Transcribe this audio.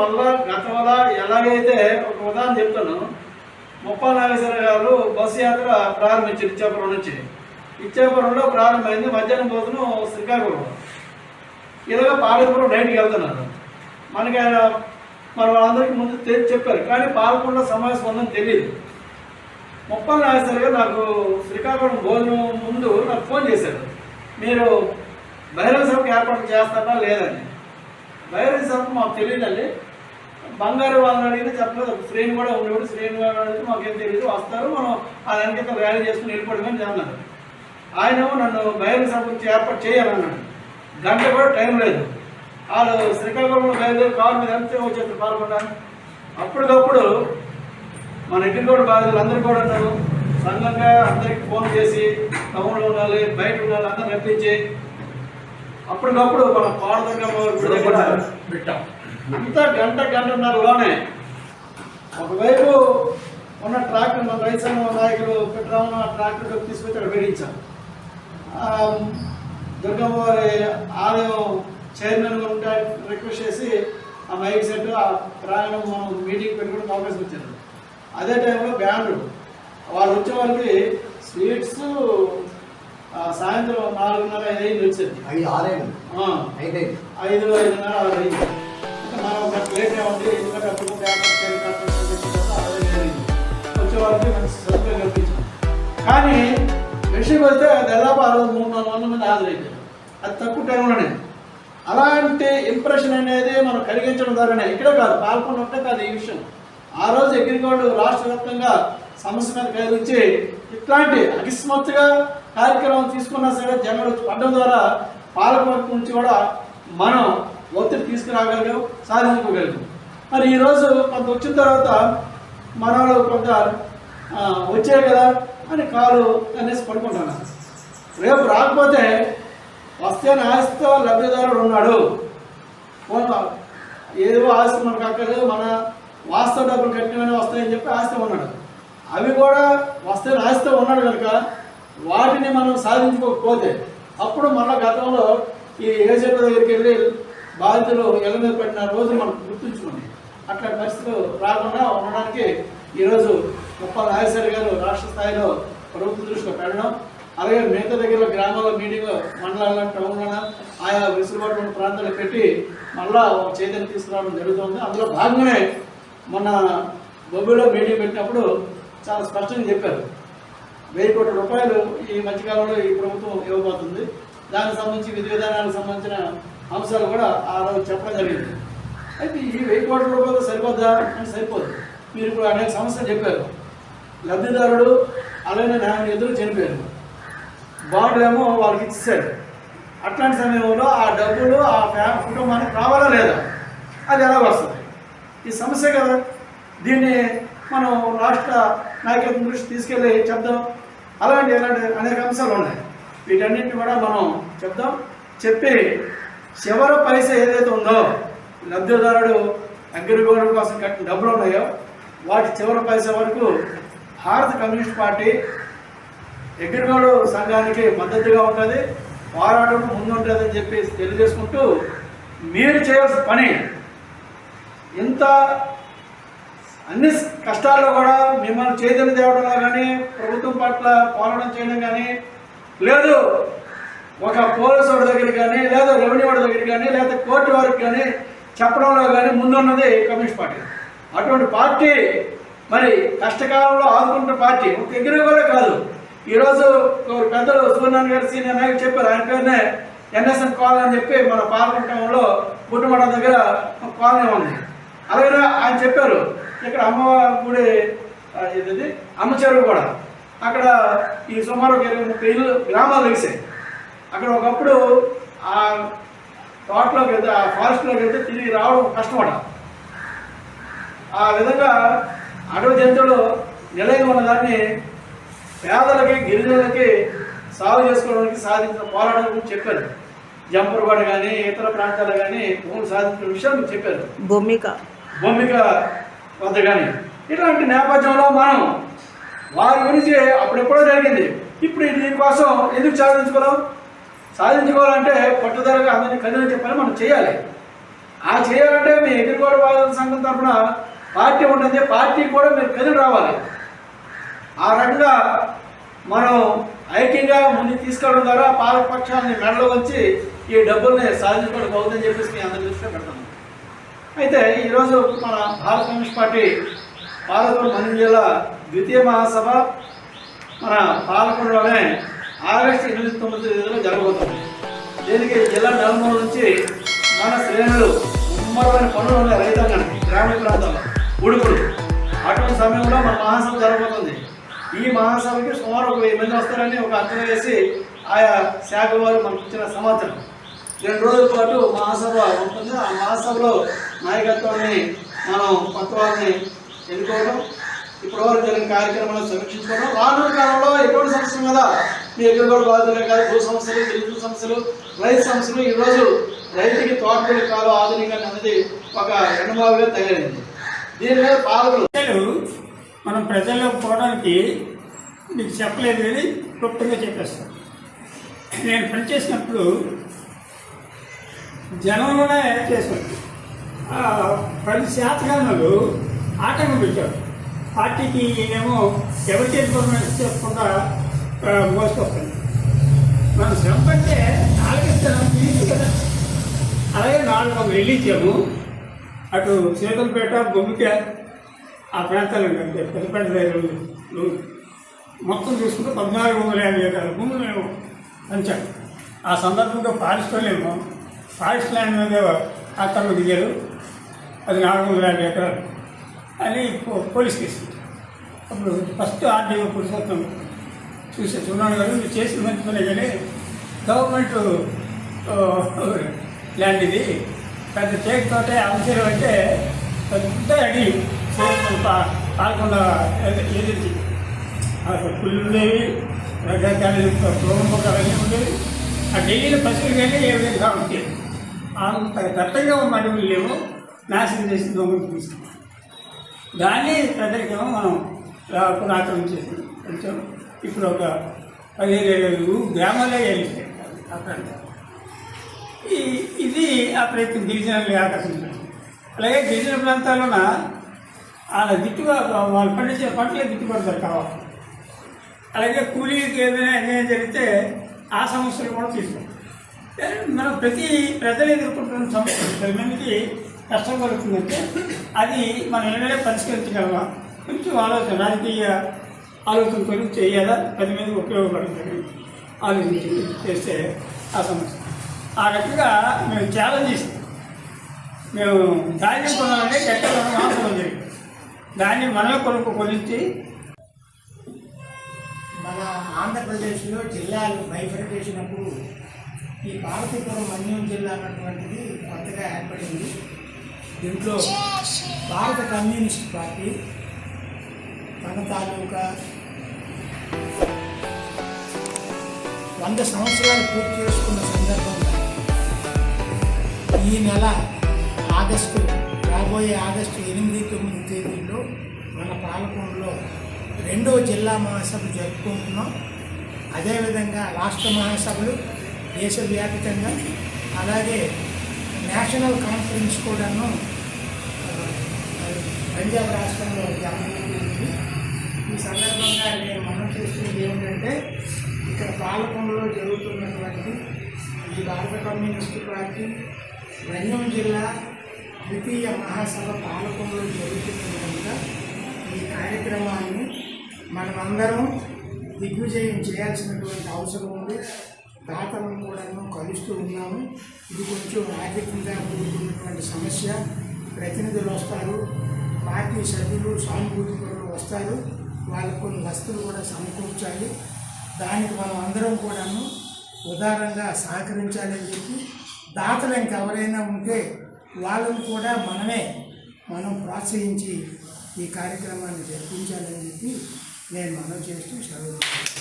మళ్ళా గతంలో ఎలాగైతే ఒక ఉదాహరణ చెప్తాను. ముప్పా నాగేశ్వర గారు బస్సు యాత్ర ప్రారంభించారు ఇచ్చాపురం నుంచి. ఇచ్చాపురంలో ప్రారంభమైంది మధ్యాహ్నం భోజనం శ్రీకాకుళం. ఇలాగ పాలకురం నైట్కి వెళ్తున్నారు. మనకి ఆయన మన వాళ్ళందరికీ ముందు తె- చెప్పారు. కానీ పాలకొండ సమావేశం ఉందని తెలియదు ముప్పై నాగేశ్వర గారు నాకు శ్రీకాకుళం భోజనం ముందు నాకు ఫోన్ చేశారు. మీరు బహిరంగ సభకు ఏర్పాటు చేస్తారా లేదని బహిరంగ సభకు మాకు తెలియదండి. బంగారు వాళ్ళని అడిగితే చెప్పలేదు. శ్రేణి కూడా ఉండేవాడు. శ్రేణి వాళ్ళని అడిగితే మాకేం తెలియదు వస్తారు. మనం ఆ వెనక ర్యాలీ చేసుకుని వెళ్ళిపోవడమని అన్నారు ఆయనేమో నన్ను బహిరంగ సభ గురించి ఏర్పాటు చేయాలన్నాడు. గంట కూడా టైం లేదు. వాళ్ళు శ్రీకాకుళంలో బయలుదేరి కారు మీద వెళ్తే వచ్చేది పాల్గొన్నా అప్పటికప్పుడు మన ఎగ్రికల్చర్ బాధితులు అందరూ కూడా ఉన్నారు. సంఘంగా అందరికి ఫోన్ చేసి టౌన్లో ఉండాలి బయట ఉండాలి అందరూ రప్పించి. అప్పటికప్పుడు మన పాడదంగా పెట్టాం. అంతా గంట గంటన్నరలోనే ఒకవైపు ఉన్న ట్రాక్టర్ మన రైతు సంఘం నాయకులు పెట్టరామన్న ట్రాక్టర్ తీసుకొచ్చి అక్కడ ఆ, దుర్గమ్మ వారి ఆలయం చైర్మన్ ఉంటే రిక్వెస్ట్ చేసి ఆ మైక్ సెట్ ఆ ప్రాంగణం మనం మీటింగ్ పెట్టుకుని అవకాశం ఇచ్చారు. అదే టైంలో బ్యాండ్ వాళ్ళు వచ్చే వాళ్ళకి స్వీట్స్ సాయంత్రం నాలుగున్నర ఐదు వచ్చింది. ఐదు ఆరేళ్ళు. ఆ, ఐదు ఐదు ఐదు ఐదున్నర ఆరు అయింది. నాకు లేట్ ఉంది ఎందుకంటే అప్పుడు కల్పించాం కానీ విషయం వస్తే దాదాపు ఆ రోజు మూడు నాలుగు వందల మంది హాజరైంది అది తక్కువ టైంలోనే. అలాంటి ఇంప్రెషన్ అనేది మనం కలిగించడం ద్వారానే. ఇక్కడే కాదు పాల్గొన్నట్టే కాదు ఈ విషయం. ఆ రోజు అగ్రికల్చర్ రాష్ట్ర వ్యాప్తంగా సమస్య మీద కలిగించి ఇట్లాంటి అకస్మాత్తుగా కార్యక్రమం తీసుకున్నా సరే జనాలు వచ్చి పడడం ద్వారా పాలకవర్గం నుంచి కూడా మనం ఒత్తిడి తీసుకురాగలిగాం సాధించుకోగలిగాం మరి ఈరోజు కొంత వచ్చిన తర్వాత మన వాళ్ళు కొంత వచ్చాయి కదా అని కాలు అనేసి పడుకుంటున్నాను రేపు రాకపోతే వస్తే ఆస్తితో లబ్ధిదారుడు ఉన్నాడు. ఏదో ఆస్తి మనకు అక్కర్లేదు మన వాస్తవ డబ్బులు కట్టినవన్నీ వస్తాయని చెప్పి ఆస్తి ఉన్నాడు అవి కూడా వస్తే ఆస్తి ఉన్నాడు కనుక వాటిని మనం సాధించుకోకపోతే అప్పుడు మన గతంలో ఈ ఏజెంట్ల దగ్గరికి వెళ్ళి బాధితులు ఎలమీద పడిన పెట్టిన రోజు మనం గుర్తుంచుకోండి. అట్లా పరిస్థితులు రాకుండా ఉండడానికి ఈరోజు ముప్పై నాగేశ్వర గారు రాష్ట్ర స్థాయిలో ప్రభుత్వ దృష్టిలో పెట్టడం. అలాగే మిగతా దగ్గర గ్రామాల్లో మీటింగ్ మండలాల్లో టౌన్లో ఆయా వెసులుబాటు ఉన్న ప్రాంతాలు పెట్టి మళ్ళా ఒక చైతన్యం తీసుకురావడం జరుగుతుంది. అందులో భాగంగానే మొన్న బొబ్బిలో మీటింగ్ పెట్టినప్పుడు చాలా స్పష్టంగా చెప్పారు. వెయ్యి కోట్ల రూపాయలు ఈ మధ్యకాలంలో ఈ ప్రభుత్వం ఇవ్వబోతుంది. దానికి సంబంధించి విధి విధానాలకు సంబంధించిన అంశాలు కూడా ఆ రోజు చెప్పడం జరిగింది. అయితే ఈ వెయ్యి కోట్ల రూపాయలు సరిపోద్దా? అని సరిపోదు. మీరు ఇప్పుడు అనేక సమస్యలు చెప్పారు. లబ్ధిదారుడు అలానే నాయన ఎదురు చనిపోయారు బాండ్లేమో వాళ్ళకి ఇచ్చేసారు అట్లాంటి సమయంలో ఆ డబ్బులు ఆ ఫ్యా కుటుంబానికి రావాలా లేదా? అది ఎలా వస్తుంది? ఈ సమస్య కదా. దీన్ని మనం రాష్ట్ర నాయకత్వం దృష్టి తీసుకెళ్ళి చెప్దాం. అలాంటి ఇలాంటి అనేక అంశాలు ఉన్నాయి. వీటన్నింటినీ కూడా మనం చెప్దాం. చెప్పి చివరి పైసా ఏదైతే ఉందో లబ్ధిదారుడు అగ్రిగోల్డ్ కోసం కట్టిన డబ్బులు ఉన్నాయో వాటి చివరి పైసా వరకు భారత కమ్యూనిస్ట్ పార్టీ ఎగ్రిగోల్డ్ సంఘానికి మద్దతుగా ఉంటుంది పోరాటం ముందు ఉంటుందని చెప్పి తెలియజేసుకుంటూ మీరు చేయాల్సిన పని ఇంత అన్ని కష్టాల్లో కూడా మిమ్మల్ని చైతన్య తేవడంలో కానీ ప్రభుత్వం పట్ల పోరాటం చేయడం కానీ లేదు. ఒక పోలీసు వాడి దగ్గర కానీ లేదా రెవెన్యూ వాడి దగ్గర కానీ లేదా కోర్టు వారికి కానీ చెప్పడంలో కానీ ముందున్నది కమ్యూనిస్ట్ పార్టీ. అటువంటి పార్టీ మరి కష్టకాలంలో ఆదుకుంటున్న పార్టీ. ఒక ఎగిరిగోలే కాదు. ఈరోజు పెద్దలు సూర్యనారాయణ గారు సీనియర్ నాయకులు చెప్పారు. ఆయన పేరునే ఎన్ఎస్ఎన్ కాలనీ అని చెప్పి మన పాలకుంటంలో గుడ్డుమడ దగ్గర కాలనీ ఉంది. అలాగే ఆయన చెప్పారు ఇక్కడ అమ్మవారి గుడి ఇది అమ్మ చెరువు కూడా. అక్కడ ఈ సుమారు ఒక ఇరవై ముప్పై ఇల్లు గ్రామాలు తెలిసాయి అక్కడ ఒకప్పుడు ఆ తోటలోకి వెళ్తే ఆ ఫారెస్ట్లోకి వెళ్తే తిరిగి రావడం కష్టమట ఆ విధంగా అడవి జంతువులు నిలయం ఉన్న దాన్ని పేదలకి గిరిజనులకి సాగు చేసుకోవడానికి సాధించిన పోరాటం గురించి చెప్పారు. జంపర్వాడ కానీ ఇతర ప్రాంతాలు కానీ భూములు సాధించిన విషయం చెప్పారు. భూమిక. భూమిక వద్ద కానీ ఇట్లాంటి నేపథ్యంలో మనం వారి గురించి అప్పుడెప్పుడో జరిగింది. ఇప్పుడు దీనికోసం ఎందుకు సాధించుకోలేం సాధించుకోవాలంటే పట్టుదలగా అందరినీ కదిలించే పని మనం చేయాలి. ఆ చేయాలంటే మీ ఎదురుగోడు వాదన సంఘం తరఫున పార్టీ ఉంటుంది. పార్టీ కూడా మీరు కదిలి రావాలి. ఆ రకంగా మనం ఐక్యంగా ముందుకు తీసుకెళ్ళడం ద్వారా పాలకపక్షాన్ని మెడలో వచ్చి ఈ డబ్బుల్ని సాధించుకోవడం అవుతుందని చెప్పేసి మీ అందరి దృష్టిలో పెడతాను. అయితే ఈరోజు మన భారత కమ్యూనిస్ట్ పార్టీ పాలకొండ మన్యం జిల్లా ద్వితీయ మహాసభ మన పాలకొండలోనే ఆగస్టు ఎనిమిది తొమ్మిది తేదీలో జరగబోతుంది. దీనికి? జిల్లా నలుమూల నుంచి మన శ్రేణులు ముమ్మరమైన పనులు ఉన్నాయి రైతాంగానికి గ్రామీణ ప్రాంతాల్లో ఉడుకులు అటువంటి సమయంలో మన మహాసభ జరగబోతుంది. ఈ మహాసభకి సుమారు ఒక వెయ్యి మంది వస్తారని ఒక అంచనా వేసి ఆయా శాఖ వారు మనకు ఇచ్చిన సమాచారం. రెండు రోజుల పాటు మహాసభ ఉంటుంది? ఆ మహాసభలో నాయకత్వాన్ని మనం కొత్త వారిని ఎన్నుకోవడం ఇప్పటివరకు జరిగిన కార్యక్రమాలను సమీక్షించుకోవడం రానున్న కాలంలో ఎటువంటి సమస్యల మీద మీ ఎగురుగోడు బాధితులే కాదు భూ సమస్యలు తెలుగు సమస్యలు రైతు సమస్యలు ఈరోజు రైతుకి తోటపల్లి కాలం ఆధునికంగా అనేది ఒక ఎండబాబుగా తయారైంది. దీని మీద పాలకులు ప్రజలు మనం ప్రజల్లోకి పోవడానికి మీకు చెప్పలేదు కానీ క్లుప్తంగా చెప్పేస్తాను నేను పనిచేసినప్పుడు జనంలోనే చేశాను. పది శాతకాలను ఆటంకం పెట్టారు. పార్టీకి ఏమో ఎవరికి ఇన్ఫర్మేషన్ చేసుకుండా మోసుకొస్తుంది మనం శ్రమ పడితే తీసు కదా. అలాగే నాలుగు వందలు వెళ్ళించాము అటు సీతలపేట బొమ్మిక ఆ ప్రాంతాలు పెద్దపేట దగ్గర మొత్తం చూసుకుంటే పద్నాలుగు వందల యాభై ఎకరాల భూములు మేము పంచాం ఆ సందర్భంగా ఫారెస్ట్ వాళ్ళేమో ఫారెస్ట్ ల్యాండ్ మీద ఆక్రమణ దిగారు. అది నాలుగు వందల యాభై ఎకరాలు. అని పోలీస్ కేసు. అప్పుడు ఫస్ట్ ఆర్డీఓ పురుషోత్తం చూసే చూడాలి గారు మీరు చేసిన మంచి పని కానీ గవర్నమెంట్ ల్యాండ్ ఇది పెద్ద చేయకపోతే అవసరం అంటే పెద్ద అడి పాల్గొండ ఏజెన్సీ పుల్లు ఉండేవి రకరకాల ప్రోగ్రామ్ ఉండేవి. ఆ ఢిల్లీలో పసులు కానీ ఏ విధంగా ఉంటాయి అంత దట్టంగా ఉన్న అడవులు లేవు. నాశనం చేసి దొంగలు తీసుకున్నాం. దాన్ని ప్రజలకేమో మనం పురాతనం చేసి కొంచెం ఇప్పుడు ఒక పదిహేను ఏళ్ళు గ్రామాలే గెలిస్తాయి అక్కడ. ఈ ఇది ఆ ప్రయత్నం గిరిజనుల్ని ఆకర్షించడం అలాగే గిరిజన ప్రాంతాల్లోన వాళ్ళ గిట్టుబాటు వాళ్ళు పండించే పంటలే గిట్టుబడతారు కావాలి. అలాగే కూలీకి ఏదైనా అన్యాయం జరిగితే ఆ సమస్యలు కూడా తీసుకుంటాం మనం ప్రతి ప్రజలు ఎదుర్కొంటున్న సమస్య పది మందికి కష్టం కలుగుతుందంటే అది మనం ఏమైనా పరిష్కరించగలమా? కొంచెం ఆలోచన రాజకీయ ఆలోచనతో చేయాలా? పది మందికి ఉపయోగపడుతుంది. ఆలోచించి చేస్తే ఆ సమస్య. ఆ రకంగా మేము ఛాలెంజ్ ఇస్తాం మేము ధాన్యం కొనాలంటే చట్టంలో మాత్రం జరిగింది దాన్ని మనమే కొనుక్కు కొనిచ్చి మన ఆంధ్రప్రదేశ్లో జిల్లాలు బైఫర్కేషన్ అప్పుడు ఈ పార్వతీపురం మన్యం జిల్లా అన్నటువంటిది కొత్తగా ఏర్పడింది. దీంట్లో భారత కమ్యూనిస్ట్ పార్టీ తన తాలూకా వంద సంవత్సరాలు పూర్తి చేసుకున్న సందర్భంగా ఈ నెల ఆగస్టు రాబోయే ఆగస్టు ఎనిమిది తొమ్మిది తేదీల్లో మన పాలకొండలో రెండో జిల్లా మహాసభ జరుపుకుంటున్నాం. అదేవిధంగా రాష్ట్ర మహాసభలు దేశవ్యాప్తంగా అలాగే నేషనల్ కాన్ఫరెన్స్ కూడాను పంజాబ్ రాష్ట్రంలో జరిగింది ఈ సందర్భంగా నేను మనం చేస్తుంది ఏమిటంటే ఇక్కడ పాలకొండలో జరుగుతున్నటువంటి ఈ భారత కమ్యూనిస్ట్ పార్టీ రంగం జిల్లా ద్వితీయ మహాసభ పాలకొండలో జరుగుతున్నది కనుక ఈ కార్యక్రమాన్ని మనమందరం దిగ్విజయం చేయాల్సినటువంటి అవసరం ఉంది. దాతలను కూడాను కలుస్తూ ఉన్నాము. ఇది కొంచెం ఆర్థికంగా కూడుకున్నటువంటి సమస్య. ప్రతినిధులు వస్తారు. పార్టీ సభ్యులు సానుభూతికులు వస్తారు. వాళ్ళకు కొన్ని వస్తువులు కూడా సమకూర్చాలి. దానికి మనం అందరం కూడాను ఉదారంగా సహకరించాలని చెప్పి దాతలు ఇంకెవరైనా ఉంటే వాళ్ళని కూడా మనమే మనం ప్రోత్సహించి ఈ కార్యక్రమాన్ని జరిపించాలని చెప్పి నేను మనం చేస్తూ సెలవు